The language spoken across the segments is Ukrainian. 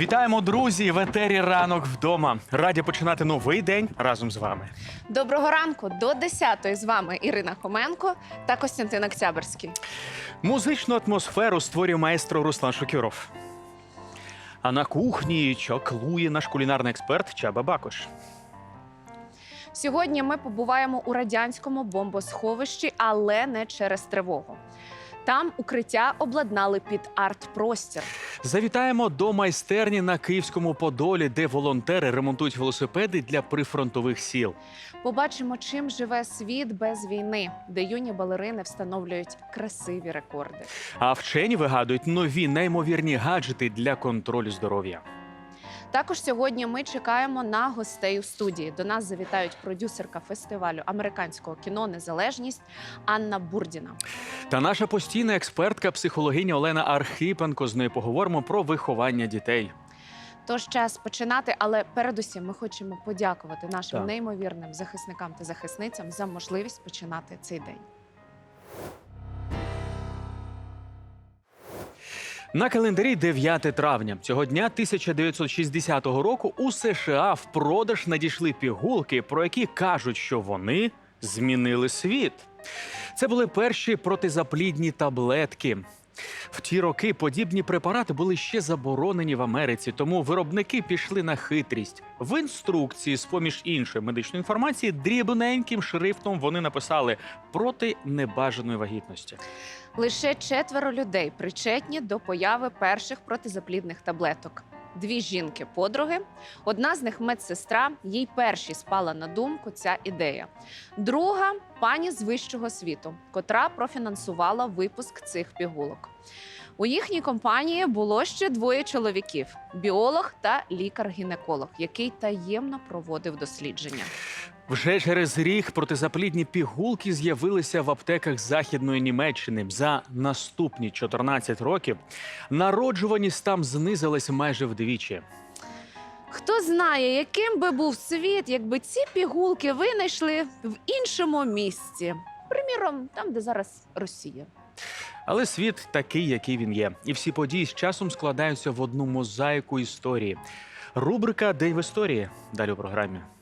Вітаємо, друзі! В етері ранок вдома. Раді починати новий день разом з вами. Доброго ранку до 10-ї з вами Ірина Хоменко та Костянтин Октябрьський. Музичну атмосферу створює маестро Руслан Шокюров. А на кухні чаклує наш кулінарний експерт Чаба Бакош. Сьогодні ми побуваємо у радянському бомбосховищі, але не через тривогу. Там укриття обладнали під арт-простір. Завітаємо до майстерні на Київському Подолі, де волонтери ремонтують велосипеди для прифронтових сіл. Побачимо, чим живе світ без війни, де юні балерини встановлюють красиві рекорди. А вчені вигадують нові неймовірні гаджети для контролю здоров'я. Також сьогодні ми чекаємо на гостей у студії. До нас завітають продюсерка фестивалю американського кіно Незалежність Анна Бурдіна. Та наша постійна експертка, психологиня Олена Архипенко. З нею поговоримо про виховання дітей. Тож час починати, але передусім ми хочемо подякувати нашим Так. неймовірним захисникам та захисницям за можливість починати цей день. На календарі 9 травня цього дня 1960 року у США в продаж надійшли пігулки, про які кажуть, що вони змінили світ. Це були перші протизаплідні таблетки. В ті роки подібні препарати були ще заборонені в Америці, тому виробники пішли на хитрість. В інструкції, з поміж іншої медичної інформації, дрібненьким шрифтом вони написали проти небажаної вагітності. Лише четверо людей причетні до появи перших протизаплідних таблеток. Дві жінки-подруги, одна з них медсестра. Їй першій спала на думку ця ідея. Друга пані з вищого світу, котра профінансувала випуск цих пігулок. У їхній компанії було ще двоє чоловіків: біолог та лікар-гінеколог, який таємно проводив дослідження. Вже через рік протизаплідні пігулки з'явилися в аптеках Західної Німеччини. За наступні 14 років народжуваність там знизилась майже вдвічі. Хто знає, яким би був світ, якби ці пігулки винайшли в іншому місці. Приміром, там, де зараз Росія. Але світ такий, який він є, і всі події з часом складаються в одну мозаїку історії. Рубрика День в історії. Далі у програмі. –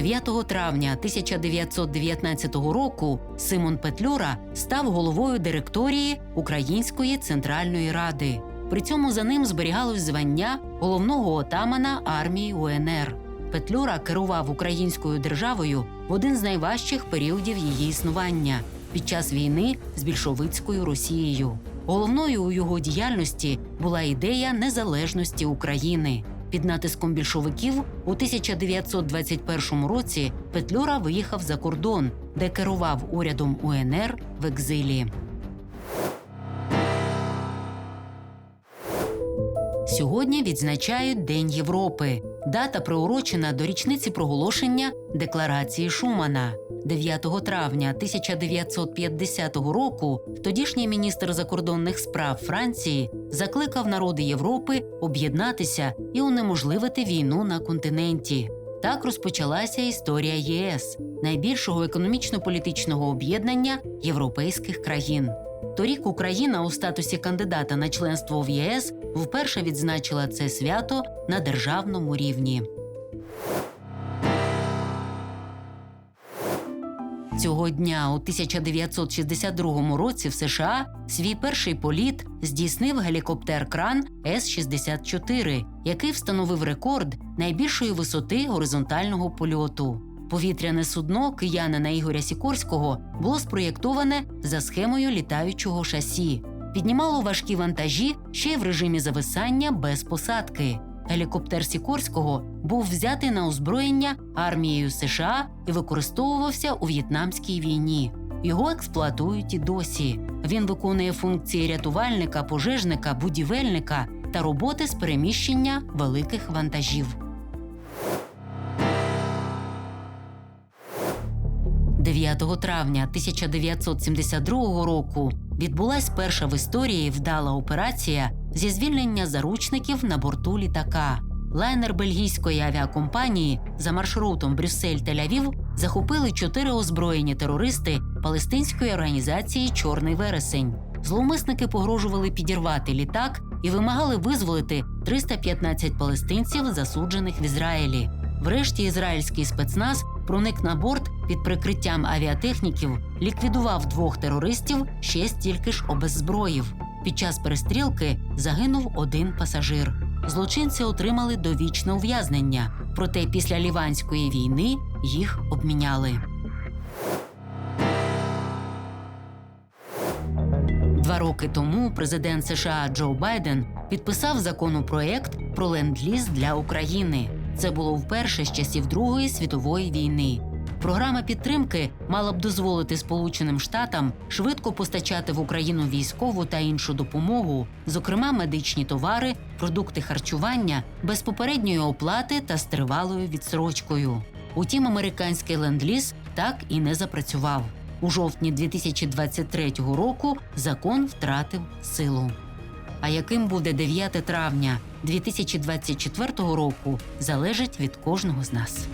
9 травня 1919 року Симон Петлюра став головою директорії Української центральної ради. При цьому за ним зберігалось звання головного отамана армії УНР. Петлюра керував українською державою в один з найважчих періодів її існування під час війни з більшовицькою Росією. Головною у його діяльності була ідея незалежності України. Під натиском більшовиків у 1921 році Петлюра виїхав за кордон, де керував урядом УНР в екзилі. Сьогодні відзначають День Європи. Дата приурочена до річниці проголошення Декларації Шумана. 9 травня 1950 року тодішній міністр закордонних справ Франції закликав народи Європи об'єднатися і унеможливити війну на континенті. Так розпочалася історія ЄС, найбільшого економічно-політичного об'єднання європейських країн. Торік Україна у статусі кандидата на членство в ЄС вперше відзначила це свято на державному рівні. Цього дня у 1962 році в США свій перший політ здійснив гелікоптер кран С-64, який встановив рекорд найбільшої висоти горизонтального польоту. Повітряне судно киянина Ігоря Сікорського було спроєктоване за схемою літаючого шасі. Піднімало важкі вантажі ще й в режимі зависання без посадки. Гелікоптер Сікорського був взятий на озброєння армією США і використовувався у В'єтнамській війні. Його експлуатують і досі. Він виконує функції рятувальника, пожежника, будівельника та роботи з переміщення великих вантажів. 9 травня 1972 року відбулась перша в історії вдала операція зі звільнення заручників на борту літака. Лайнер бельгійської авіакомпанії за маршрутом Брюссель-Тель-Авів захопили чотири озброєні терористи палестинської організації Чорний вересень. Зловмисники погрожували підірвати літак і вимагали визволити 315 палестинців, засуджених в Ізраїлі. Врешті ізраїльський спецназ проник на борт під прикриттям авіатехніків, ліквідував двох терористів, ще стільки ж обеззброїв. Під час перестрілки загинув один пасажир. Злочинці отримали довічне ув'язнення, проте після ліванської війни їх обміняли. Два роки тому президент США Джо Байден підписав законопроект про ленд-ліз для України. Це було вперше з часів Другої світової війни. Програма підтримки мала б дозволити Сполученим Штатам швидко постачати в Україну військову та іншу допомогу, зокрема медичні товари, продукти харчування, без попередньої оплати та з тривалою відсрочкою. Утім, американський ленд-ліз так і не запрацював. У жовтні 2023 року закон втратив силу. А яким буде 9 травня 2024 року, залежить від кожного з нас.